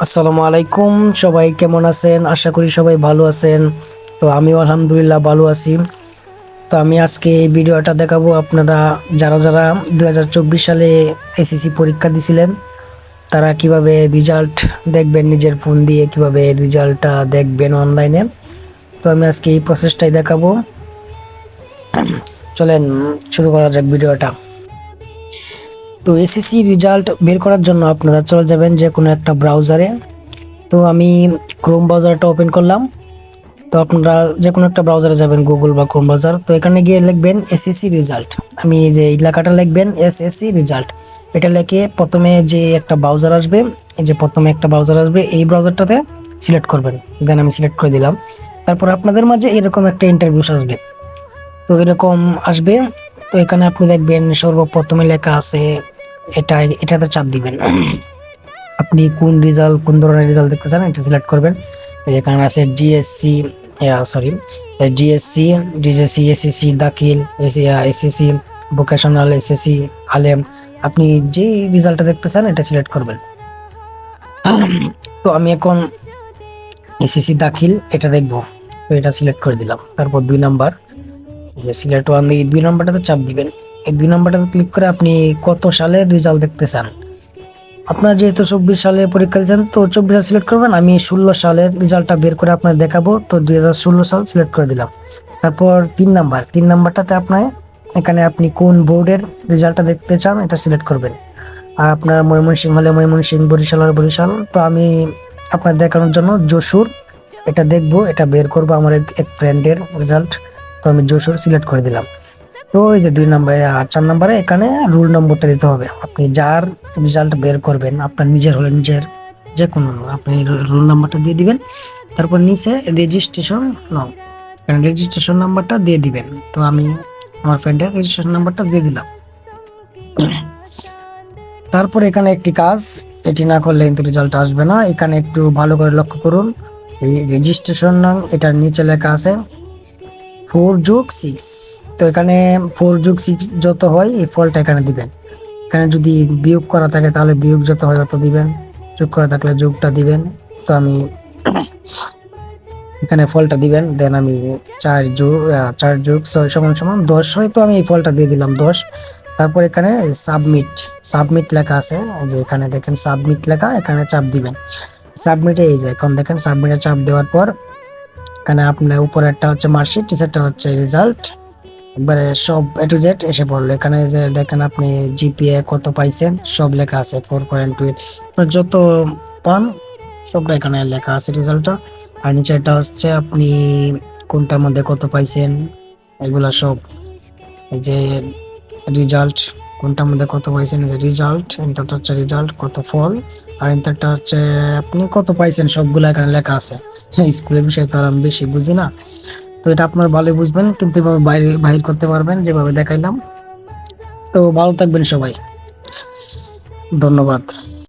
আসসালামু আলাইকুম, সবাই কেমন আছেন? আশা করি সবাই ভালো আছেন। তো আমিও আলহামদুলিল্লাহ ভালো আছি। তো আমি আজকে এই ভিডিওটা দেখাবো আপনারা যারা যারা দু হাজার চব্বিশ সালে এসএসসি পরীক্ষা দিছিলেন, তারা কীভাবে রেজাল্ট দেখবেন নিজের ফোন দিয়ে, কীভাবে রেজাল্টটা দেখবেন অনলাইনে তো আমি আজকে এই প্রসেসটাই দেখাবো। চলেন, শুরু করা যাক ভিডিওটা। তো এসএসসি রেজাল্ট বের করার জন্য আপনারা চলে যাবেন যে কোনো একটা ব্রাউজারে তো আমি ক্রোম ব্রাউজারটা ওপেন করলাম। তো আপনারা যে কোনো একটা ব্রাউজারে যাবেন গুগল বা ক্রোম ব্রাউজার তো এখানে গিয়ে লিখবেন এসএসসি রেজাল্ট আমি যে এই লেখাটা লিখবেন এসএসসি রেজাল্ট এটা লিখে প্রথমে যে একটা ব্রাউজার আসবে, এই যে প্রথমে একটা ব্রাউজার আসবে, এই ব্রাউজারটাতে সিলেক্ট করবেন। দেন আমি সিলেক্ট করে দিলাম। তারপর আপনাদের মাঝে এরকম একটা ইন্টারভিউ আসবে। তো এরকম আসবে। তো এখানে আপনি দেখবেন সর্বপ্রথমে লেখা আছে এটা এটাতে চাপ দিবেন আপনি কোন রেজাল্ট কোন ধরনের রেজাল্ট দেখতে চান এটা সিলেক্ট করবেন। এই যে এখানে আছে GSC sorry GSC DJC SSC Dakhil SSC vocational SSC Alim. আপনি যে রেজাল্টটা দেখতে চান এটা সিলেক্ট করবেন। তো আমি এখন এসএসসি দাখিল, এটা দেখব। তো এটা সিলেক্ট করে দিলাম। তারপর দুই নাম্বার সিলেক্ট ওয়ান দুই নাম্বারটাতে চাপ দিবেন। এই দুই নাম্বারটাতে ক্লিক করে আপনি কত সালের রেজাল্ট দেখতে চান? আপনার যেহেতু চব্বিশ সালে পরীক্ষা দিয়েছেন, তো চব্বিশ সাল সিলেক্ট করবেন। আমি ষোলো সালের রেজাল্টটা বের করে আপনার দেখাবো। তো দুই হাজার ষোলো সাল সিলেক্ট করে দিলাম। তারপর তিন নাম্বার। তিন নাম্বারটাতে আপনার এখানে আপনি কোন বোর্ডের রেজাল্টটা দেখতে চান, এটা সিলেক্ট করবেন। আর আপনার ময়মনসিংহ হলে ময়মনসিংহ, বরিশাল হলে বরিশাল। তো আমি আপনার দেখানোর জন্য যশোর। এটা দেখব, এটা বের করব আমার এক- এক ফ্রেন্ডের রেজাল্ট তো আমি যশোর সিলেক্ট করে দিলাম। তো এই যে দুই নম্বরে আর চার নম্বরে এখানে রুল নম্বরটা দিতে হবে। আপনি যার রেজাল্ট বের করবেন, আপনার নিজের হলে নিজের যে কোনো আপনি রুল নাম্বারটা দিয়ে দিবেন। তারপর নিচে রেজিস্ট্রেশন নাও। এখানে রেজিস্ট্রেশন নাম্বারটা দিয়ে দিবেন। তো আমি আমার ফ্রেন্ডের রেজিস্ট্রেশন নাম্বারটা দিয়ে দিলাম। তারপর এখানে একটি কাজ, এটি না করলে কিন্তু রেজাল্ট আসবে না। এখানে একটু ভালো করে লক্ষ্য করুন। রেজিস্ট্রেশন নাম, এটার নিচে লেখা আছে ফোর যোগ সিক্স তো এখানে ফোর যোগ সিক্স যত হয়, এই ফলটা এখানে দিবেন। এখানে যদি বিয়োগ করা থাকে, তাহলে বিয়োগ যত হয় তত দিবেন। যোগ করা থাকলে যোগটা দিবেন। তো আমি এখানে ফলটা দিবেন, দেন আমি চার যোগ চার যোগ, ছয় সমান সমান দশ হয়, তো আমি এই ফলটা দিয়ে দিলাম দশ। তারপর এখানে সাবমিট সাবমিট লেখা আছে যে এখানে দেখেন সাবমিট লেখা, এখানে চাপ দিবেন। সাবমিটে এই যে, এখন দেখেন সাবমিটে চাপ দেওয়ার পর এখানে আপনার উপরে একটা হচ্ছে মার্কশিট, নিচেরটা হচ্ছে রেজাল্ট একবারে সব এ টু জেড এসে পড়ল। এখানে যে দেখেন আপনি জিপিএ কত পাইছেন, সব লেখা আছে ফোর পয়েন্ট টু এইট যত পান, সবটা এখানে লেখা আছে রেজাল্টটা আর নিচেরটা হচ্ছে আপনি কোনটার মধ্যে কত পাইছেন, এগুলা সব যে রেজাল্ট কোনটার মধ্যে কত পাইছেন? রেজাল্ট ইন্টারটা হচ্ছে রেজাল্ট কত ফল আর ইন্টারটা হচ্ছে আপনি কত পাইছেন? সবগুলো এখানে লেখা আছে। হ্যাঁ স্কুলের বিষয়ে তো আমি বেশি বুঝি না। তো এটা আপনার ভালোই বুঝবেন, কিন্তু এভাবে বাইরে বাহির করতে পারবেন, যেভাবে দেখাইলাম। তো ভালো থাকবেন সবাই। ধন্যবাদ।